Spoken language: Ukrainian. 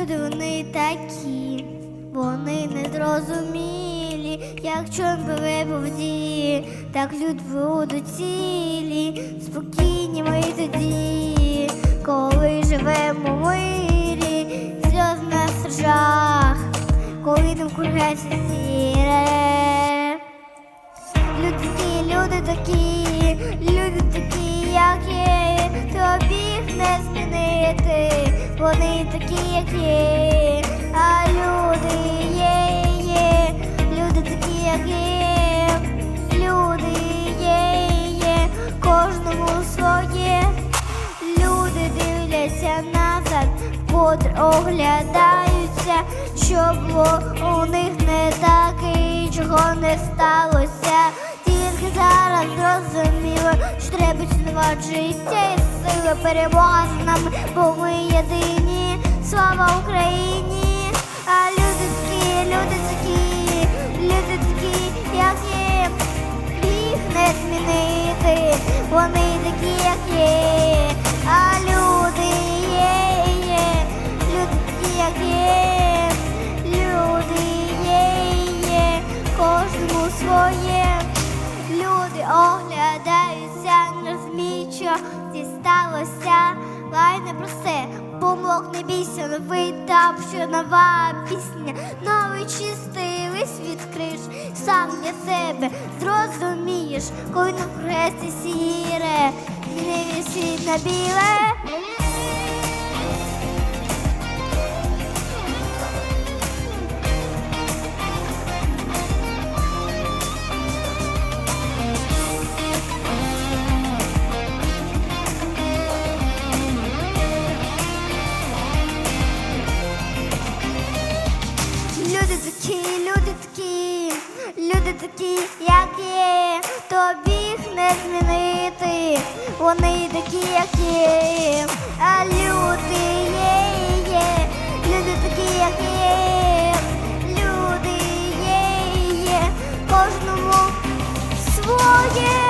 люди вони такі, вони незрозумілі, як чорн воді, так люди будуть цілі, спокійні ми тоді, коли живемо в мирі, сльоз на жах, коли там кругається сіре. Люди такі, люди такі, люди такі, як є, тобі їх не змінити, вони такі, як є, а люди є, є, люди такі, як є, люди є, є, кожному своє, люди дивляться назад, котре оглядаються, що було у них не так і чого не сталося. Тільки зараз зрозуміло, що треба цінувати життя і сили. Перемога з нами, бо ми єдині. Слава Україні! А люди такі, люди такі, люди такі, як є, їх не змінити, вони такі, як є, а люди є, є, люди такі, як є, люди є, кожному своє. Люди розуміють, що дісталося. Лай не проси, помог не бійся, новий видав, що нова пісня, новий чистий лист відкриш, сам для себе зрозумієш, коли хресті сіре, не світ на біле. Люди такі, як є, тобі їх не змінити. Вони такі, як є, а люди є, є, люди такі, як є, люди є, є, кожному своє.